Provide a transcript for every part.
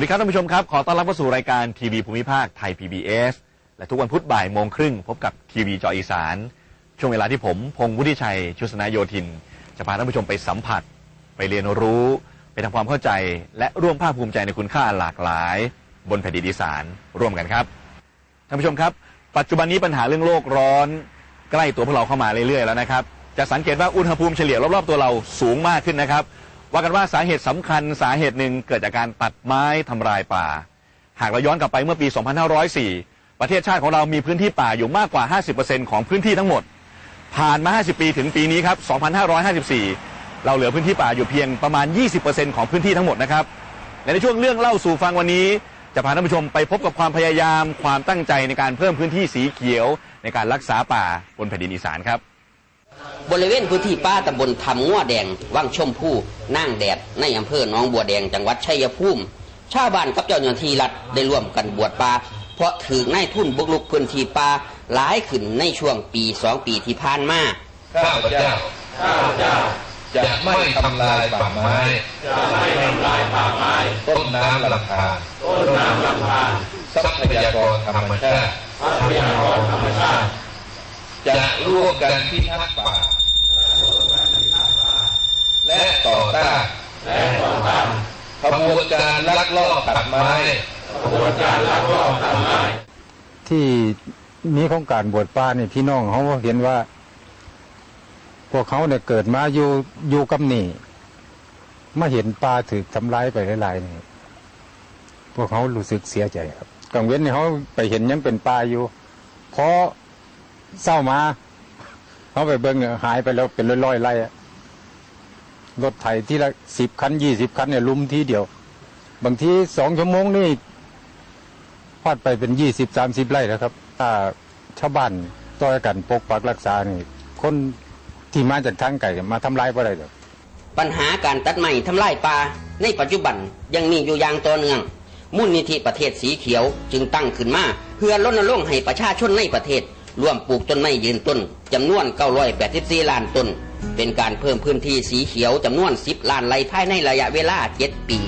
วัสดีครับท่านผู้ชมครับ ขอต้อนรับเข้าสู่รายการทีวีภูมิภาคไทย PBS และทุกวันพุธบ่ายโมงครึ่งพบกับทีวีจออีสาน ช่วงเวลาที่ผมพงศ์วุฒิชัย ชุสนายโยธิน จะพาท่านผู้ชมไปสัมผัส ไปเรียนรู้ ไปทำความเข้าใจ และร่วมภาคภูมิใจในคุณค่าหลากหลาย บนแผ่นดินอีสานร่วมกันครับท่านผู้ชมครับ ปัจจุบันนี้ปัญหาเรื่องโลกร้อน ใกล้ตัวพวกเราเข้ามาเรื่อยๆแล้วนะครับจะสังเกตว่าอุณหภูมิเฉลี่ยรอบๆตัวเราสูงมากขึ้นนะครับ ว่ากันว่าสาเหตุสำคัญสาเหตุหนึ่งเกิดจากการตัดไม้ทำลายป่า หากเราย้อนกลับไปเมื่อปี 2504 ประเทศชาติของเรามีพื้นที่ป่าอยู่มากกว่า 50%ของพื้นที่ทั้งหมด ผ่านมา 50 ปีถึงปีนี้ครับ 2554 เราเหลือพื้นที่ป่าอยู่เพียงประมาณ 20%ของพื้นที่ทั้งหมดนะครับและในช่วงเรื่องเล่าสู่ฟังวันนี้ จะพาท่านผู้ชมไปพบกับความพยายามความตั้งใจในการเพิ่มพื้นที่สีเขียว ในการรักษาป่าบนแผ่นดินอีสานครับ บริเวณพื้นที่ป้าตำบลทำง้อแดงว่างชมพู่นั่งแดดในอำเภอหนองบัวแดงจังหวัดชัยภูมิชาวบ้านกับเจ้าหน้าที่รัฐได้ร่วมกันบวชป่าเพราะถือในายทุนบุกลุกพื้นที่ป่าหลายขึ้นในช่วงปีสองปีที่ผ่านมาข้าพเจ้าข้าพเจ้าจะไม่ทำลายป่าไม้จะไม่ทำลายป่าไม้ต้นน้ำลำธารต้นน้ำลำธารทรัพยากรธรรมชาติทรัพยากรธรรมชาติ จะร่วมกันพิทักษ์ป่า และต่อต้านและต่อต้านขบวนการลักลอบตัดไม้ขบวนการลักลอบตัดไม้ ที่มีโครงการบวชป่าเนี่ยพี่น้องเขาเห็นว่า พวกเขาเนี่ยเกิดมาอยู่อยู่กับนี่มาเห็นป่าถูกทำร้ายไปหลายๆนี่พวกเขารู้สึกเสียใจครับกังเว้นเนี่ยเขาไปเห็นยังเป็นป่าอยู่พอ เศร้ามาเขาไปเบิ่งหายไปแล้วเป็นร้อยๆไร่รถไถที่ละสิบคันยี่สิบคันเนี่ยลุมทีเดียว บางทีสองชั่วโมงนี่พอดไปเป็นยี่สิบสามสิบไร่แล้วครับ ถ้าชาวบ้านต่อยกันปกปักรักษานี่ คนที่มาจากทางไก่มาทำลายบ่ได้หรอกปัญหาการตัดไม้ทำลายป่าในปัจจุบันยังมีอยู่อย่างต่อเนื่องมูลนิธิประเทศสีเขียวจึงตั้งขึ้นมาเพื่อรณรงค์ให้ประชาชนในประเทศ ร่วมปลูกต้นไม้ยืนต้นจำนวน984ล้านต้น เป็นการเพิ่มพื้นที่สีเขียวจำนวน 10ล้านไร่ภายในระยะเวลา 7 ปี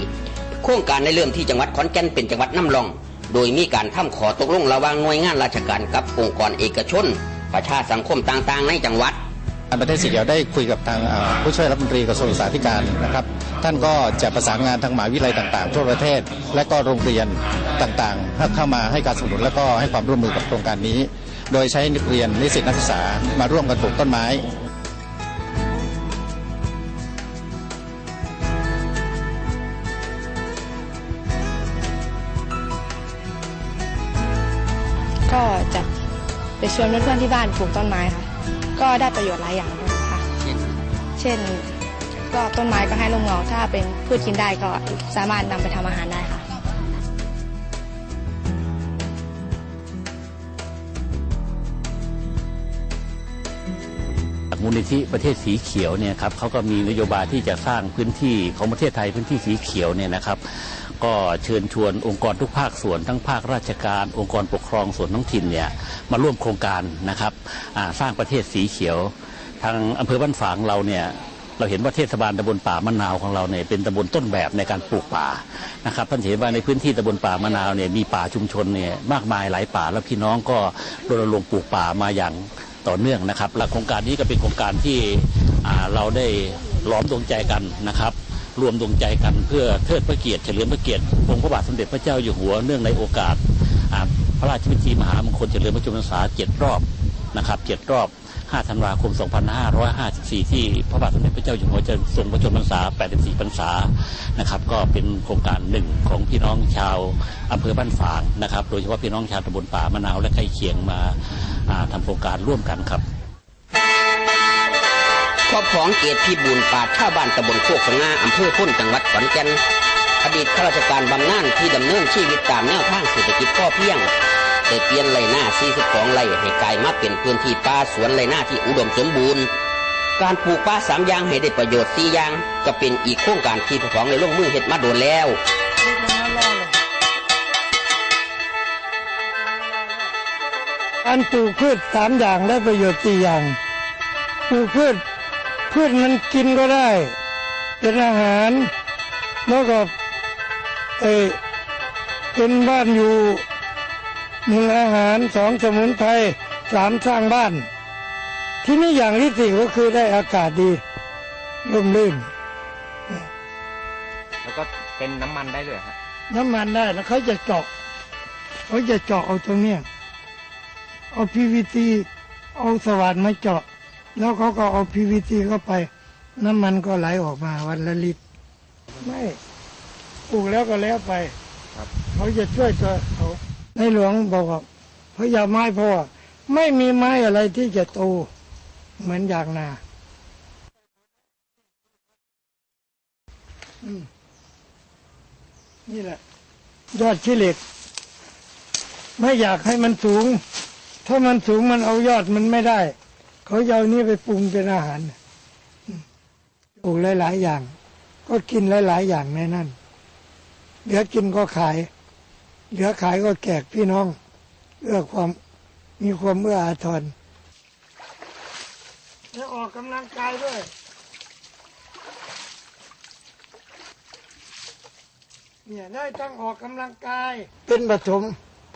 โครงการได้เริ่มที่จังหวัดขอนแก่นเป็นจังหวัดน้ำรอง โดยมีการทำขอตกลงระหว่างหน่วยงานราชการกับองค์กรเอกชน ประชาสังคมต่างๆ ในจังหวัดการประเทศสีเขียวได้คุยกับทางผู้ช่วยรัฐมนตรีกระทรวงศึกษาธิการนะครับ ท่านก็จะประสานงานทางมหาวิทยาลัยต่างๆ ทั่วประเทศ และก็โรงเรียนต่างๆให้เข้ามาให้การสนับสนุนและก็ให้ความร่วมมือกับโครงการนี้ โดยใช้นักเรียนนิสิตนักศึกษามาร่วมกันปลูกต้นไม้ก็จะไปชวนเพื่อนๆที่บ้านปลูกต้นไม้ค่ะ ก็ได้ประโยชน์หลายอย่างเลยค่ะ เช่น ก็ต้นไม้ก็ให้ร่มเงา ถ้าเป็นพืชกินได้ก็สามารถนำไปทำอาหารได้ค่ะ มูลนิธิประเทศสีเขียวเนี่ยครับเขาก็มีนโยบายที่จะสร้างพื้นที่ของประเทศไทยพื้นที่สีเขียวเนี่ยนะครับ ก็เชิญชวนองค์กรทุกภาคส่วนทั้งภาคราชการ องค์กรปกครองส่วนท้องถิ่นเนี่ยมาร่วมโครงการนะครับสร้างประเทศสีเขียว ทางอำเภอบ้านฝางเราเนี่ยเราเห็นว่าเทศบาลตำบลป่ามะนาวของเราเนี่ยเป็นตำบลต้นแบบในการปลูกป่านะครับท่านเห็นว่าในพื้นที่ตำบลป่ามะนาวเนี่ยมีป่าชุมชนเนี่ยมากมายหลายป่าแล้วพี่น้องก็รณรงค์ปลูกป่ามาอย่าง ต่อเนื่องนะครับและโครงการนี้ก็เป็นโครงการที่เราได้ล้อมดวงใจกันนะครับรวมดวงใจกันเพื่อเทิดพระเกียรติเฉลิมพระเกียรติองค์พระบาทสมเด็จพระเจ้าอยู่หัวเนื่องในโอกาสพระราชพิธีมหามงคลเฉลิมพระชนมพรรษาเจ็ดรอบนะครับเจ็ดรอบ 5 ธันวาคม 2554 ที่พระบาทสมเด็จพระเจ้าอยู่หัวจะทรงพระชนมพรรษา 84 พรรษา นะครับ ก็เป็นโครงการหนึ่งของพี่น้องชาวอำเภอบ้านฝางนะครับ โดยเฉพาะพี่น้องชาวตำบลป่ามะนาวและใกล้เคียงมาอ่าทำโครงการร่วมกันครับครอบครองเกียรติพิบูลปราดชาบ้านตำบลโคกสง่าอำเภอพ้นจังหวัดขอนแก่นอดีตข้าราชการบำนาญที่ดำเนินชีวิตตามแนวทางเศรษฐกิจพ่อเพียง ได้เปลี่ยนไรหน้า42ไร่ให้กลายมาเป็นพื้นที่ป่าสวนไรหน้าที่อุดมสมบูรณ์ การปลูกป่าสามอย่างให้ได้ประโยชน์สี่อย่าง ก็เป็นอีกโครงการที่ผู้ของในลงมือเฮ็ดมาโดนแล้วการปลูกพืชสามอย่างได้ประโยชน์สี่อย่างปลูกพืชพืชมันกินก็ได้ เป็นอาหารแล้วก็เออเป็นบ้านอยู่ หนึ่งอาหารสองสมุนไพรสามสร้างบ้าน ที่นี่อย่างที่สี่ก็คือได้อากาศดีร่มรื่น แล้วก็เป็นน้ำมันได้เลยฮะน้ำมันได้แล้วเขาจะเจาะเขาจะเจาะเอาตรงเนี้ยเอา PVC เอาสว่านมาเจาะ แล้วเขาก็เอา PVC เข้าไป น้ำมันก็ไหลออกมาวันละลิตรไม่ปลูกแล้วก็แล้วไป เขาจะช่วยตัวเขา ในหลวงบอกว่าพระยาไม้เพราะว่าไม่มีไม้อะไรที่จะโตเหมือนอย่างนาอนี่แหละ ยอดขี้เล็กไม่อยากให้มันสูง ถ้ามันสูงมันเอายอดมันไม่ได้ เขาเอานี่ไปปรุงเป็นอาหารปลูกหลาย ๆ อย่าง ก็กินหลาย ๆ อย่างในนั้นเหลือกินก็ขาย เหลือขายก็แจกพี่น้องเอื้อความมีความเอื้ออาทรแล้วออกกำลังกายด้วย เนี่ยได้ตั้งออกกำลังกาย เป็นปฐม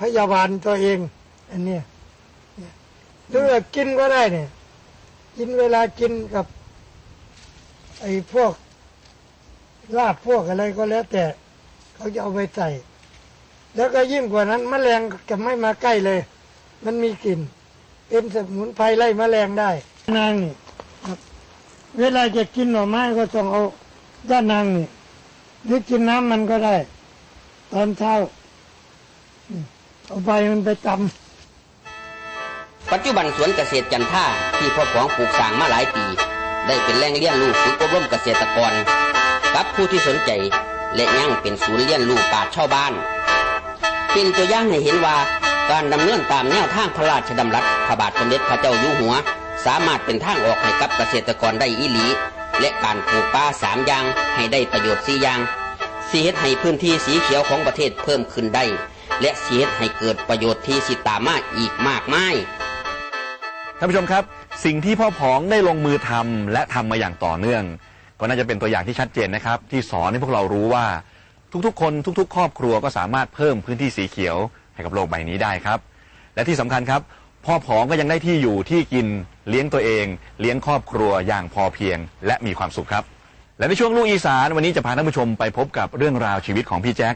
พยาบาลตัวเอง อันเนี้ยเนี่ยหรือว่ากินก็ได้เนี่ย กินเวลากินกับ ไอ้พวกลาบพวกอะไรก็แล้วแต่ เขาจะเอาไปใส่ แล้วก็ยิ่งกว่านั้นแมลงจะไม่มาใกล้เลย มันมีกลิ่น เป็นสมุนไพรไล่แมลงได้นางนี่เวลาจะกินหน่อไม้ก็ต้องเอาด้านนางนี่หรือกินน้ำมันก็ได้ ตอนเช้าเอาใบมันไปตำปัจจุบันสวนเกษตรจันท่าที่พ่อของปลูกสางมาหลายปี ได้เป็นแหล่งเลี้ยงลูกฝึกอบรมเกษตรกร กับผู้ที่สนใจ และยังเป็นศูนย์เลี้ยงลูกปราชญ์ชาวบ้าน เป็นตัวอย่างให้เห็นว่าการดำเนินตามแนวทางพระราชดำรัสพระบาทสมเด็จพระเจ้าอยู่หัว สามารถเป็นทางออกให้กับเกษตรกรได้อีหลี และการปลูกป่าสามอย่างให้ได้ประโยชน์สี่อย่างสีเฮ็ดให้พื้นที่สีเขียวของประเทศเพิ่มขึ้นได้ และสีเฮ็ดให้เกิดประโยชน์ที่สิตามมาอีกมากมายท่านผู้ชมครับ สิ่งที่พ่อผองได้ลงมือทำและทำมาอย่างต่อเนื่อง ก็น่าจะเป็นตัวอย่างที่ชัดเจนนะครับ ที่สอนให้พวกเรารู้ว่า ทุกๆ คนทุก ๆ ครอบครัวก็สามารถเพิ่มพื้นที่สีเขียวให้กับโลกใบนี้ได้ครับ และที่สำคัญครับ พ่อผองก็ยังได้ที่อยู่ที่กินเลี้ยงตัวเอง เลี้ยงครอบครัวอย่างพอเพียง และมีความสุขครับ และในช่วงลูกอีสานวันนี้จะพาท่านผู้ชมไปพบกับเรื่องราวชีวิตของพี่แจ็ค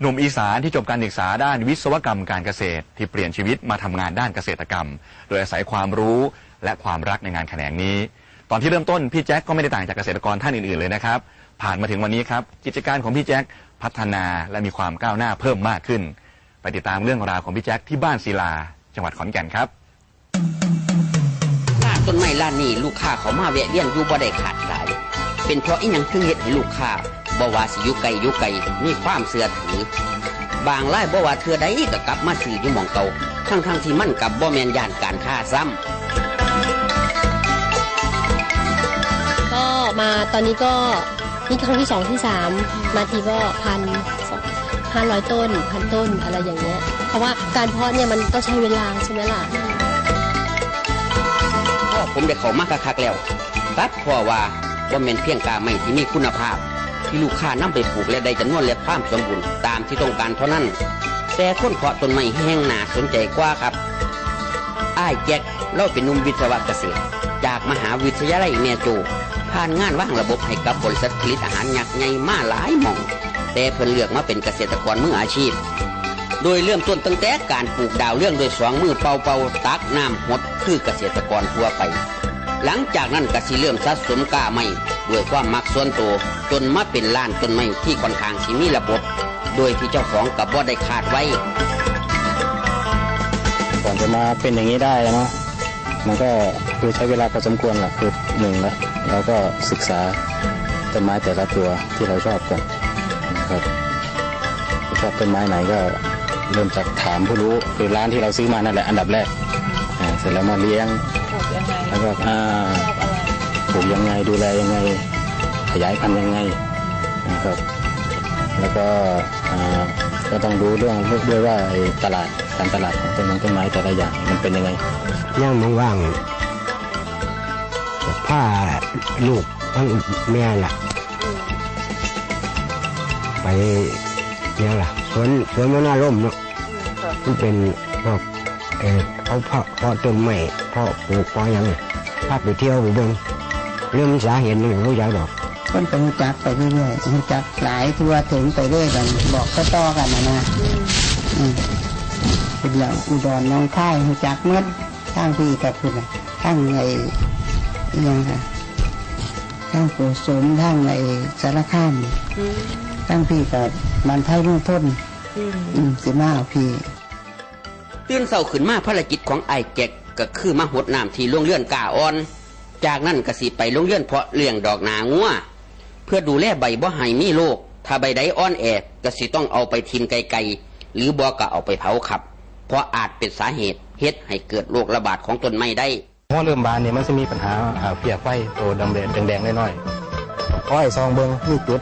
หนุ่มอีสานที่จบการศึกษาด้านวิศวกรรมการเกษตร ที่เปลี่ยนชีวิตมาทำงานด้านเกษตรกรรม โดยอาศัยความรู้และความรักในงานแขนงนี้ ตอนที่เริ่มต้นพี่แจ็คก็ไม่ได้ต่างจากเกษตรกรท่านอื่นๆเลยนะครับ ผ่านมาถึงวันนี้ครับกิจการของพี่แจ็ค พัฒนาและมีความก้าวหน้าเพิ่มมากขึ้น ไปติดตามเรื่องราวของพี่แจ็คที่บ้านศิลา จังหวัดขอนแก่นครับร้านต้นไม้ร้านนี้ลูกค้าเขามาแวะเวียนอยู่บ่ได้ขาดสาย เป็นเพราะอีหยังคือเฮ็ดให้ลูกค้าบ่ว่าสิอยู่ไกลอยู่ไกลมีความเสื่อถือ บางรายบ่ว่าเทื่อใดก็กลับมาซื้ออยู่หม่องเก่าทั้งๆทที่มันกับบ่แม่นย่านการค้าซ้ำก็มาตอนนี้ก็ นี่ครั้งที่สองที่สามมาทีก็พันห้าร้อยต้นพันต้นอะไรอย่างเงี้ย เพราะว่าการเพาะเนี่ยมันต้องใช้เวลาใช่ไหมล่ะพ่อผมได้เข้ามาคักแล้วตัดพ่อว่าว่าแม่นเพียงกาไม่ที่มีคุณภาพ ที่ลูกค้านำไปปลูกและได้จำนวนและความสมบูรณ์ตามที่ต้องการเท่านั้น แต่คนเพาะต้นไม้แห้งหนาสนใจกว่าครับอ้ายแจ็คเราเป็นนุ่มวิศวะเกษตร จากมหาวิทยาลัยแมโจ ผ่านงานว่างระบบให้กับบริษัทผลิตอาหารยักษ์ใหญ่มาหลายหม่อง แต่เพิ่นเลือกมาเป็นเกษตรกรมืออาชีพ โดยเริ่มต้นตั้งแต่การปลูกดาวเรื่องโดยสองมือเป่าเป่าตักน้ำหดคือเกษตรกรทั่วไป หลังจากนั้นก็สิเริ่มสะสมกล้าไม้ด้วยความมักส่วนตัวจนมาเป็นล้านต้นไม้ที่ค่อนข้างสิมีระบบ โดยที่เจ้าของกับว่าได้คาดไว้ก่อนจะมาเป็นอย่างนี้ได้เนาะมันก็คือใช้เวลาพอสมควรแหละคือหนึ่งแล้ว เราก็ศึกษาต้นไม้แต่ละตัวที่เราชอบก่อนนะครับชอบต้นไม้ไหนก็เริ่มจากถามผู้รู้คือร้านที่เราซื้อมานั่นแหละอันดับแรกเสร็จแล้วมาเลี้ยงแล้วก็ปลูกยังไงดูแลยังไง ขยายพันธุ์ยังไงนะครับ แล้วก็ก็ต้องรู้เรื่องด้วยว่าตลาดการตลาดของต้นไม้ต้นไม้แต่ละอย่างมันเป็นยังไงย่างว่าง ๆผ้าลูกทั้งแม่ล่ะ ไปเนี่ยล่ะสวนสวนมันน่าร่มเนาะมันเป็นพวกเออเขาเพาะเพาะต้นไม้เพาะปลูกเพาะหยังพาไปเที่ยวไปเบิ่งเรื่องสาเหตุนี่รู้จักดอกคนไปรู้จักไปเรื่อยๆรู้จักหลายทั่วถึงไปเรื่อยกันบอกก็ต่อๆกันนะนะอืมเป็นอย่างอุดรน้องค่ายรู้จักเมื่อข้างพี่กับคุณข้างไอ้ อิหยังค่ะข้างโกสมข้างไอ้สารคามข้างพี่กับมันไทยรุ่งพ้นอืมสิมาเอาพี่ตื่นเศร้าขึ้นมาภารกิจของไอ้ายแจกก็คือมาหดน้ำที่โรงเรือนกาอ่อน จากนั้นก็สิไปโรงเรือนเพาะเลี้ยงดอกนางัวเพื่อดูแลใบบ่ให้มีโรคถ้าใบใดอ่อนแอก็สิต้องเอาไปทิมไกลๆหรือบ่ก็เอาไปเผาขับ เพราะอาจเป็นสาเหตุเฮ็ดให้เกิดโรคระบาดของต้นไม้ได้ หัวเริ่มบานเนี่ยมันจะมีปัญหาอ่าเปียกไฟตัวดำแดงแดงๆน้อยๆอ้อยซองเบิงมีจุด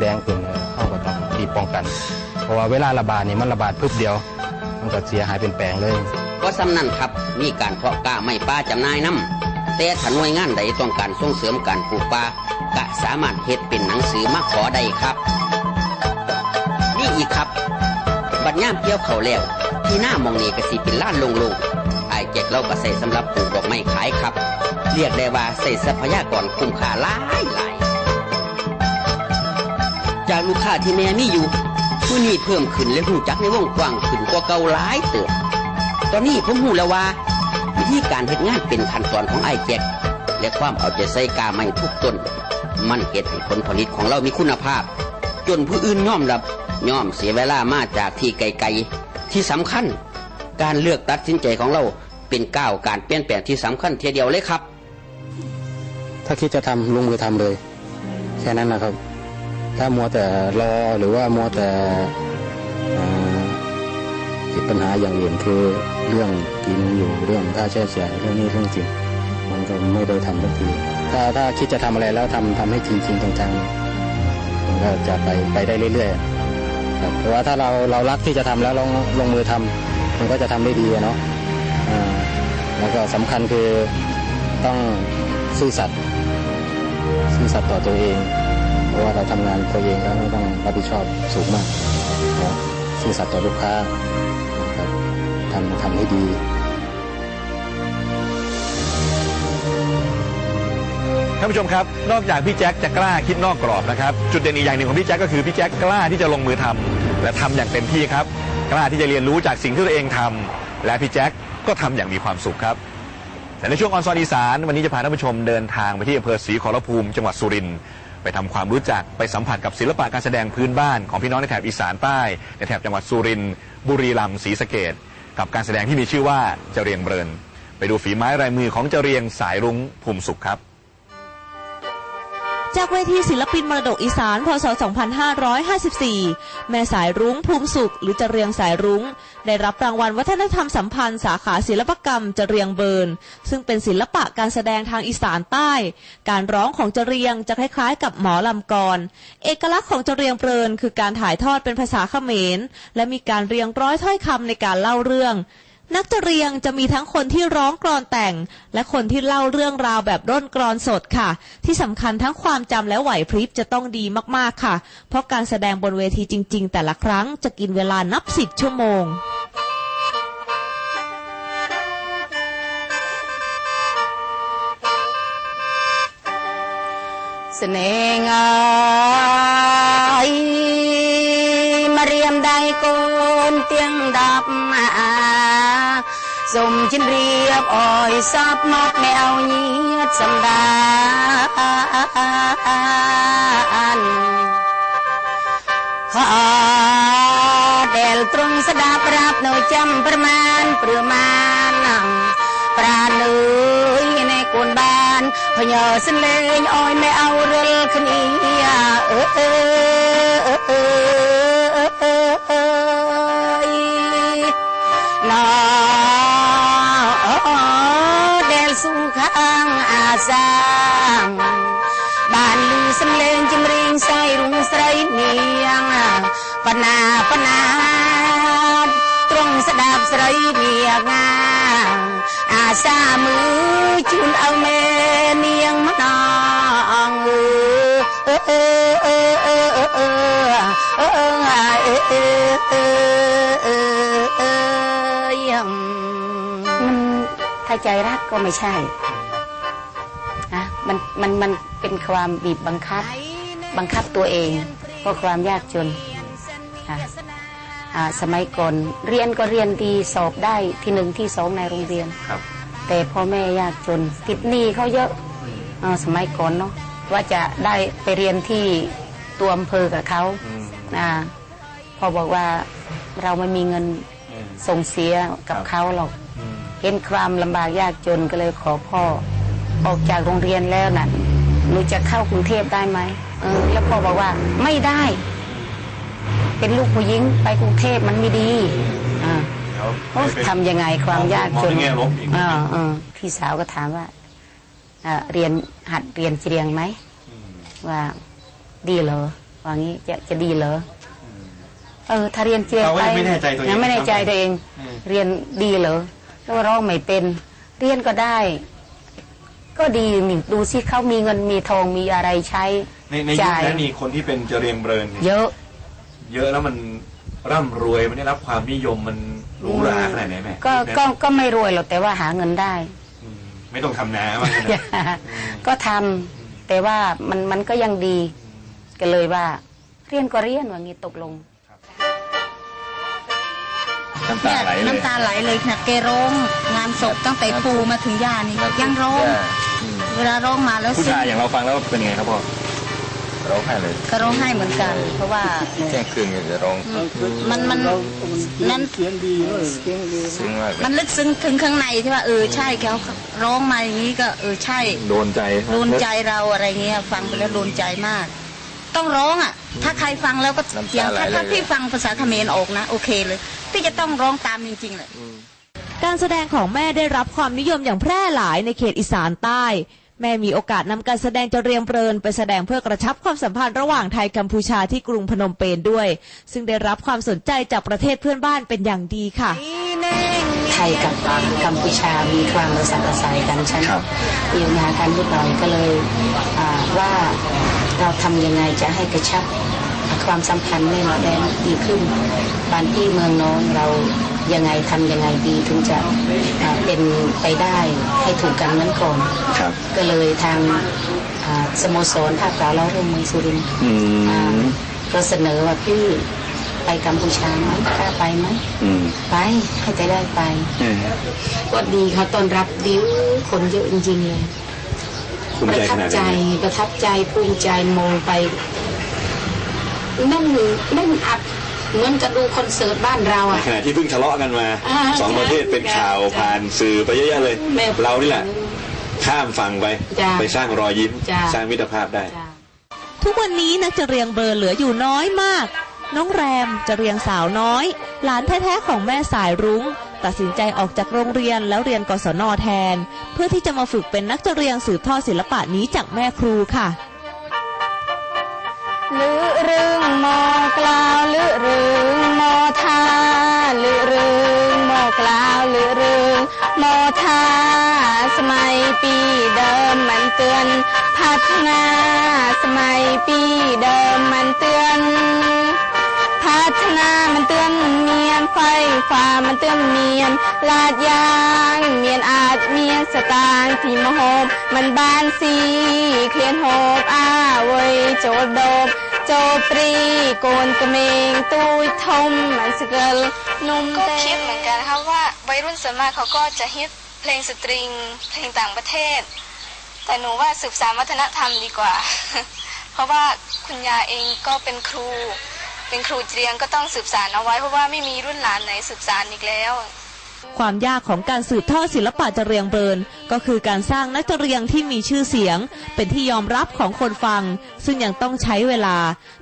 แดงๆขึ้นเนี่ยเข้าก็ต้องรีบป้องกัน เพราะว่าเวลาระบาดเนี่ยมันระบาดพึบเดียว มันก็เสียหายเป็นแปลงเลยก็สำนั่นครับมีการเพาะกล้าไม้ป่าจำนายน้ำแต่ถ้าหน่วยงานใดต้องการส่งเสริมการปลูกป่าก็สามารถเฮ็ดเป็นหนังสือมาขอได้ครับ นี่อีกครับ บัดย่ามเกี่ยวเขาแล้วที่หน้ามองนี่ก็สิเป็นล้านโลงๆ ไอ้ายแจกเราก็ใส่สำหรับปลูกดอกไม้ขายครับ เรียกได้ว่าใส่ทรัพยากรคุ้มค่าหลายหลายจากลูกค้าที่แม่มีอยู่มื่อนี้เพิ่มขึ้นและหูจักในวงกว้างขึ้นกว่าเก่าหลายเติบตอนนี้ผมหูแล้วว่า วิธีการเฮ็ดงานเป็นขั้นตอนของไอ้ายแจ็คและความเอาใจใส่กาไม่ทุกต้น มันเฮ็ดให้ผลผลิตของเรามีคุณภาพ จนผู้อื่นยอมรับยอมเสียเวลามาจากที่ไกลๆที่สำคัญ การเลือกตัดสินใจของเรา เป็นก้าวการเปลี่ยนแปลงที่สำคัญเทียเดียวเลยครับ ถ้าคิดจะทำลงมือทำเลย แค่นั้นนะครับ ถ้ามัวแต่รอหรือว่ามัวแต่ติดปัญหาอย่างอื่นคือเรื่องกินอยู่เรื่องค่าใช้จ่ายเรื่องนี้เรื่องจริงมันก็ไม่ได้ทำสักทีถ้าถ้าคิดจะทำอะไรแล้วทำทำให้จริงจริงจังๆมันก็จะไปไปได้เรื่อยๆครับเพราะว่าถ้าเราเรารักที่จะทำแล้วลงลงมือทำมันก็จะทำได้ดีเนาะ แล้วก็สำคัญคือต้องซื่อสัตย์ซื่อสัตย์ต่อตัวเอง เพราะว่าเราทำงานตัวเองแล้วเราต้องรับผิดชอบสูงมากซื่อสัตย์ต่อลูกค้าครับทำทำให้ดีท่านผู้ชมครับ นอกจากพี่แจ็คจะกล้าคิดนอกกรอบนะครับ จุดเด่นอีกอย่างหนึ่งของพี่แจ็คก็คือพี่แจ็คกล้าที่จะลงมือทำและทำอย่างเต็มที่ครับ กล้าที่จะเรียนรู้จากสิ่งที่ตัวเองทำและพี่แจ็ค ก็ทำอย่างมีความสุขครับ แต่ในช่วงออนซอนอีสานวันนี้จะพาท่านผู้ชมเดินทางไปที่อำเภอศรีขอรภูมิจังหวัดสุรินทร์ไปทำความรู้จักไปสัมผัสกับศิลปะการแสดงพื้นบ้านของพี่น้องในแถบอีสานใต้ในแถบจังหวัดสุรินทร์บุรีรัมย์ศรีสะเกดกับการแสดงที่มีชื่อว่าเจเรียงเบินไปดูฝีไม้ลายมือของเจเรียงสายรุ้งภูมิสุขครับ จากเวทีศิลปินมรดกอีสาน พศ 2554 แม่สายรุ้งภูมิสุข หรือจะเรียงสายรุ้ง ได้รับรางวัลวัฒนธรรมสัมพันธ์สาขาศิลปกรรมจะเรียงเบิร์นซึ่งเป็นศิลปะการแสดงทางอีสานใต้ การร้องของจะเรียงจะคล้ายๆ กับหมอลำกร เอกลักษณ์ของจะเรียงเบิร์นคือการถ่ายทอดเป็นภาษาเขมร และมีการเรียงร้อยถ้อยคำในการเล่าเรื่อง นักจะเรียงจะมีทั้งคนที่ร้องกรอนแต่ง และคนที่เล่าเรื่องราวแบบร่นกรอนสดค่ะ ที่สำคัญทั้งความจำและไหวพริบจะต้องดีมากๆค่ะ เพราะการแสดงบนเวทีจริง ๆ แต่ละครั้งจะกินเวลานับสิบชั่วโมงเสน่งามาเรียมได้โกนเตียงดับ សូមជម្រាបអើយសពមកអ្នកឲ្យញាតសម្ដានខោដែលទ្រង់ស្ដាប់ប្រាប់នៅចាំប្រមាណព្រឺមាណប្រាណអើយនៃគូនបានភញើសិនលេងអើយអ្នកឲ្យរលគ្នាអឺអឺអឺអឺ សាងបានលឺសំឡេងចម្រៀងសៃរុងស្រីនាងបណាបណាត្រង់ស្ដាប់ស្រីនាងអាសាមើជូនអើមេនាងម្ដងអឺអឺអឺអឺអឺអឺអឺអឺអឺអឺយំមិនថាចៃរកក៏មិនใช่ นะมันมันมันเป็นความบีบบังคับ บังคับตัวเองเพราะความยากจนค่ะอ่าสมัยก่อนเรียนก็เรียนดีสอบได้ที่หนึ่งที่สองในโรงเรียนครับ แต่พ่อแม่ยากจน ติดหนี้เขาเยอะเอ่อสมัยก่อนเนาะว่าจะได้ไปเรียนที่ตัวอำเภอกับเขาอ่าพอบอกว่าเราไม่มีเงินส่งเสียกับเขาหรอกเห็นความลำบากยากจนก็เลยขอพ่อ ออกจากโรงเรียนแล้วน่ะหนูจะเข้ากรุงเทพได้ไหมเออ แล้วพ่อบอกว่าไม่ได้ เป็นลูกผู้หญิงไปกรุงเทพมันไม่ดีอ่าโอ้ทำยังไงความยากจนมองในแง่ลบอีกอ่าอ่าพี่สาวก็ถามว่าอ่าเรียนหัดเรียนเจียงไหมว่าดีเหรอว่างี้จะจะดีเหรอเออถ้าเรียนเจียงเราก็ไปยังไม่แน่ใจตัวเองยังไม่แน่ใจตัวเองอืมเรียนดีเหรอแล้วร้องไม่เป็น เรียนก็ได้ ก็ดีนี่ดูสิเขามีเงินมีทองมีอะไรใช้ ในในยุคจ่ายนั้นมีคนที่เป็นเจริญเบริญเนี่ยเยอะ เยอะแล้วมันร่ำรวยมันได้รับความนิยมมันหรูหราขนาดไหนแม่ก็ยุคนั้นก็ก็ไม่รวยหรอกแต่ว่าหาเงินได้ ไม่ต้องทำนาว่างั้นนะก็ทำแต่ว่ามันมันก็ยังดีก็เลยว่า เรียนก็เรียนว่างี้ตกลง น้ำตาไหลเลย น้ำตาไหลเลยค่ะแกร้องงานศพตั้งแต่ปูมาถึงย่านี่ยังร้องเวลาร้องมาแล้วผู้ชายอย่างเราฟังแล้วเป็นไงครับพ่อร้องไห้เลยก็ร้องไห้เหมือนกัน เพราะว่า แจ้งคืนก็จะร้องมันมันนั้นเสียงดีเลยเสียงดีซึ้งมากเลยมันลึกซึ้งถึงข้างในที่ว่าเออใช่เขาร้องมาอย่างนี้ก็เออใช่โดนใจโดนใจเราอะไรเงี้ยฟังไปแล้วโดนใจมาก ต้องร้องอะ ถ้าใครฟังแล้วก็น้ำตาอย่างไหลถ้าเลยถ้าพี่ฟังภาษาเขมรออกนะ โอเคเลย พี่จะต้องร้องตามจริงๆเลยการแสดงของแม่ได้รับความนิยมอย่างแพร่หลายในเขตอีสานใต้ แม่มีโอกาสนำการแสดงจะเรียงเปรินไปแสดงเพื่อกระชับความสัมพันธ์ระหว่างไทยกัมพูชาที่กรุงพนมเปญด้วย ซึ่งได้รับความสนใจจากประเทศเพื่อนบ้านเป็นอย่างดีค่ะ ไทยกับกัมพูชามีความระสังระสายกันใช่ไหมมีปัญหากันนิดหน่อยก็เลยอ่าว่าเราทำยังไงจะให้กระชับ ความสัมพันธ์ในเราแดนดีขึ้นบ้านพี่เมืองน้องเรายังไงทำยังไงดีถึงจะอ่าเป็นไปได้ให้ถูกกันนั้นก่อนครับก็เลยทางอ่าสโมสรภาคกลางแล้วร่วมเมืองสุรินทร์อือ่ามก็เสนอว่าพี่ไปกัมพูชาไหมกล้าไปไหมอืมไปให้แต่ได้ไปเออก็ดีเขาต้อนรับดีคนเยอะจริงๆเลยภูมิปใจระขทับนาดใจไหนประทับใจภูมิใจมองไป นั่นนั่นอัดเหมือนกับดูคอนเสิร์ตบ้านเราในอะขณะที่เพิ่งทะเลาะกันมาอ่าสองประเทศเป็นข่าวผ่านสื่อไปเยอะแยะเลยแม่เรานี่แหละ ข้ามฝั่งไปจ้ะไปสร้างรอยยิ้มจ้ะสร้างมิตรภาพได้ ทุกวันนี้นักจะเรียงเบอร์เหลืออยู่น้อยมาก น้องแรมจะเรียงสาวน้อย หลานแท้ๆของแม่สายรุง้ง ตัดสินใจออกจากโรงเรียนแล้วเรียนกศนแทน เพื่อที่จะมาฝึกเป็นนักจะเรียงสืบทอดศิลปะนี้จากแม่ครูค่ะลือ รึงมอกล่าวลือรึงมอทาลือรึงมอกล่าวลือรึงมอทาสมัยปีเดิมมันเตือนพัฒนาสมัยปีเดิมมันเตือนพัฒนามันเตือนเมียนไฟฟ้ามันเตือนเมียนลาดยางเมียนอาจเมียนสตางค์ที่มโหบมันบานสีเคลียนโหบอ้าเวยโจดโดบ โจปรีโกนกระเมงตุยทมมันสเกลนุ่มก็คิดเหมือนกันนะคะว่าวัยรุ่นส่วนมากเขาก็จะฮิตเพลงสตริง เพลงต่างประเทศ แต่หนูว่าสืบสานวัฒนธรรมดีกว่า เพราะว่าคุณยาเองก็เป็นครู เป็นครูเจียงก็ต้องสืบสานเอาไว้ เพราะว่าไม่มีรุ่นหลานไหนสืบสานอีกแล้ว ความยากของการสืบทอดศิลปะจะเรียงเบิร์นก็คือการสร้างนักจะเรียงที่มีชื่อเสียง เป็นที่ยอมรับของคนฟัง ซึ่งยังต้องใช้เวลา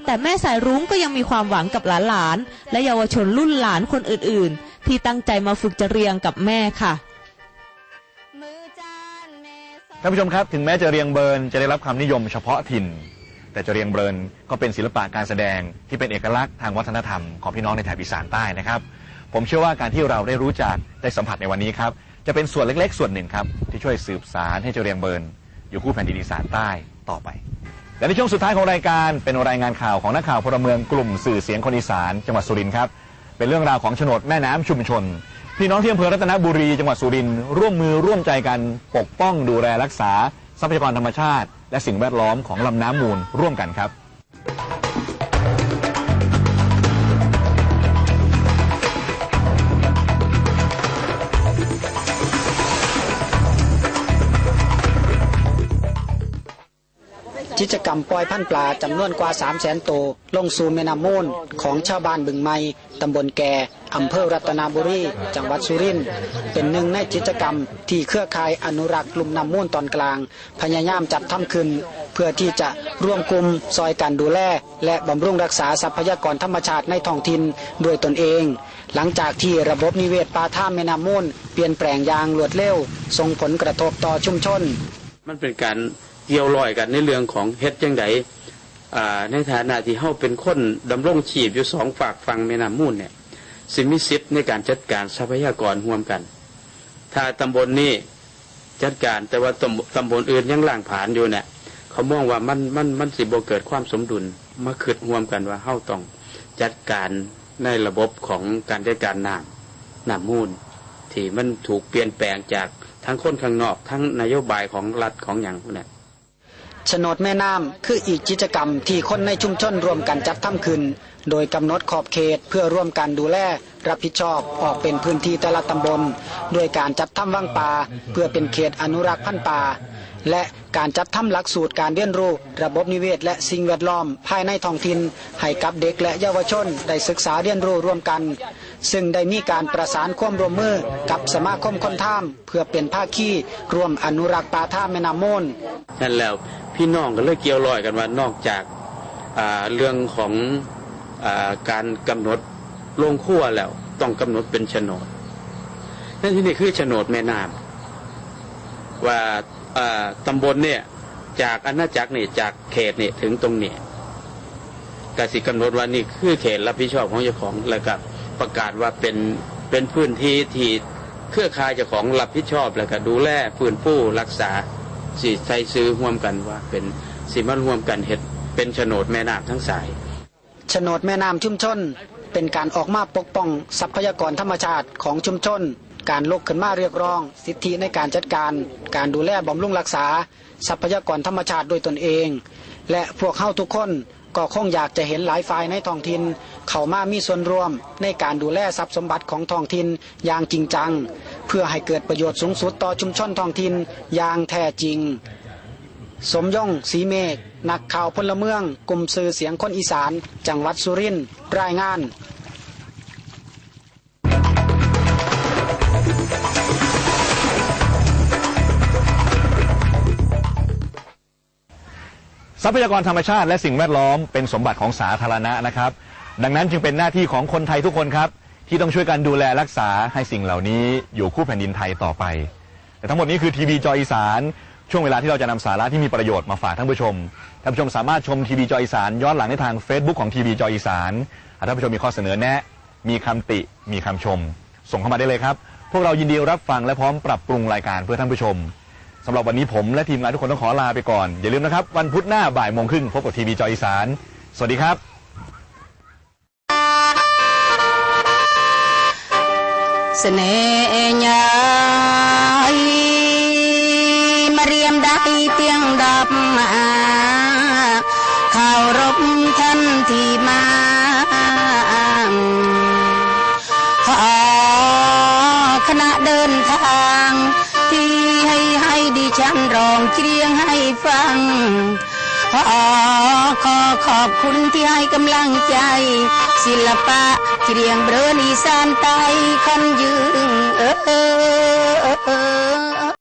แต่แม่สายรุ้งก็ยังมีความหวังกับหลานๆและเยาวชนรุ่นหลานคนอื่นๆ ที่ตั้งใจมาฝึกจะเรียงกับแม่ค่ะท่านผู้ชมครับถึงแม้จะเรียงเบิร์นจะได้รับความนิยมเฉพาะถิ่น แต่จะเรียงเบิร์นก็เป็นศิลปะการแสดงที่เป็นเอกลักษณ์ทางวัฒนธรรมของพี่น้องในแถบอีสานใต้นะครับ ผมเชื่อว่าการที่เราได้รู้จักได้สัมผัสในวันนี้ครับจะเป็นส่วนเล็กๆ ส่วนหนึ่งครับที่ช่วยสืบสารให้เจเรียงเบิร์นอยู่คู่แผ่นดินอีสานใต้ต่อไป และในช่วงสุดท้ายของรายการเป็นรายงานข่าวของนักข่าวพลเมืองกลุ่มสื่อเสียงคนอีสานจังหวัดสุรินทร์ครับเป็นเรื่องราวของโฉนดแม่น้ำชุมชน พี่น้องที่อำเภอรัตนบุรีจังหวัดสุรินทร์ร่วมมือร่วมใจกันปกป้องดูแลรักษาทรัพยากรธรรมชาติ และสิ่งแวดล้อมของลำน้ำมูลร่วมกันครับ กิจกรรมปล่อยพันธ์ปลาจำนวนกว่า3 0 0แสนตัวลงสู่แม่น้ำมูลของชาวบ้านบึงไม้ตำบลแก่อำเภอรัตนบุรี จังหวัดสุรินทร์เป็นหนึ่งในกิจกรรมที่เครือข่ายอนุรักษ์ลุ่มน้ำมูลตอนกลาง พยายามจัดทำขึ้น เพื่อที่จะร่วมกลุ่มซอยการดูแล และบำรุงรักษาทรัพยากรธรรมชาติในท้องถิ่นด้วยตนเอง หลังจากที่ระบบนิเวศปลาท่าแม่น้ำมูลเปลี่ยนแปลงอย่างรวดเร็วส่งผลกระทบต่อชุมชน มันเป็นการ เกี่ยวลอยกันในเรื่องของเฮ็ดจังไดอ่าในฐานะที่เฮาเป็นคนดำรงชีพอยู่สองฝากฝั่งแม่น้ำมูลเนี่ยสิมีสิทธิ์ในการจัดการทรัพยากรร่วมกัน ถ้าตำบลนี้จัดการแต่ว่าตำบลอื่นยังล่างผ่านอยู่เนี่ยเขามองว่ามันมันมันสิบ่เกิดความสมดุลมาคิดร่วมกันว่าเฮาต้องจัดการในระบบของการจัดการน้ำน้ำมูล ที่มันถูกเปลี่ยนแปลงจากทั้งคนข้างนอก ทั้งนโยบายของรัฐของอย่างพวกนี้ โฉนดแม่น้ำคืออีกกิจกรรมที่คนในชุมชนรวมกันจัดทำขึ้น โดยกำหนดขอบเขตเพื่อร่วมกันดูแลรับผิดชอบออกเป็นพื้นที่แต่ละตำบลด้วยการจัดทำว่างป่าเพื่อเป็นเขตอนุรักษ์พันธุ์ป่า และการจัดทำหลักสูตรการเรียนรู้ ระบบนิเวศ และสิ่งแวดล้อมภายในท้องถิ่นให้กับเด็กและเยาวชนได้ศึกษาเรียนรู้ร่วมกัน ซึ่งได้มีการประสานความร่วมมือกับสมาคมคนท่ามเพื่อเป็นภาคีร่วมอนุรักษ์ป่าท่าแม่น้ำมูลนั่นแล้วพี่น้องก็เลยเกี่ยวลอยกันว่านอกจากาเรื่องของอาการกำหนดลงขั้วแล้วต้องกำหนดเป็นโฉนดนั่นที่นี่คือโฉนดแม่น้ำว่าาตำบลเนี่ยจากอาณาจักรนี่จากเขตนี่ถึงตรงนี้กสิกำหนดว่านี่คือเขตรับผิดชอบของเจ้าของแล้วก็ ประกาศว่าเป็นเป็นพื้นที่ที่เครือข่ายเจ้าของรับผิดชอบแล้วก็ดูแลฟื้นฟูรักษาสิใช้ซื้อร่วมกันว่า เป็นสิมันร่วมกันเห็ดเป็นโฉนดแม่น้ำทั้งสายโฉนดแม่น้ำชุมชน เป็นการออกมาปกป้องทรัพยากรธรรมชาติของชุมชน การลุกขึ้นมาเรียกร้อง สิทธิในการจัดการ การดูแลบำรุงรักษา ทรัพยากรธรรมชาติโดยตนเอง และพวกเข้าทุกคนก็คงอยากจะเห็นหลายฝ่ายในท้องถิ่น เข้ามามีส่วนร่วมในการดูแลทรัพย์สมบัติของท้องถิ่นอย่างจริงจัง เพื่อให้เกิดประโยชน์สูงสุดต่อชุมชนท้องถิ่นอย่างแท้จริง สมยงศรีเมฆนักข่าวพลเมืองกลุ่มสื่อเสียงคนอีสาน จังหวัดสุรินทร์รายงานทรัพยากรธรรมชาติและสิ่งแวดล้อมเป็นสมบัติของสาธารณะนะครับ ดังนั้นจึงเป็นหน้าที่ของคนไทยทุกคนครับ ที่ต้องช่วยกันดูแลรักษาให้สิ่งเหล่านี้อยู่คู่แผ่นดินไทยต่อไป แต่ทั้งหมดนี้คือทีวีจออีสานช่วงเวลาที่เราจะนำสาระที่มีประโยชน์มาฝากท่านผู้ชม ท่านผู้ชมสามารถชมทีวีจออีสานย้อนหลังได้ทาง Facebook ของทีวีจออีสานหากท่านผู้ชมมีข้อเสนอแนะ มีคำติ มีคำชม ส่งเข้ามาได้เลยครับ พวกเรายินดีรับฟังและพร้อมปรับปรุงรายการเพื่อท่านผู้ชมสำหรับวันนี้ผมและทีมงานทุกคนต้องขอลาไปก่อน อย่าลืมนะครับ วันพุธหน้าบ่ายโมงครึ่งพบกับทีวีจออีสาน สวัสดีครับ เสน่ห์ยายมาเรียมได้เตียงดับมาข่าวรบท่านที่มาขอคณะเดินทาง ที่ให้ให้ดิฉันร้องเชียงให้ฟัง ขอขอขอบคุณที่ให้กำลังใจ សិល្បៈច្រៀងព្រឿនអ៊ីសានតៃខនយើងអឺ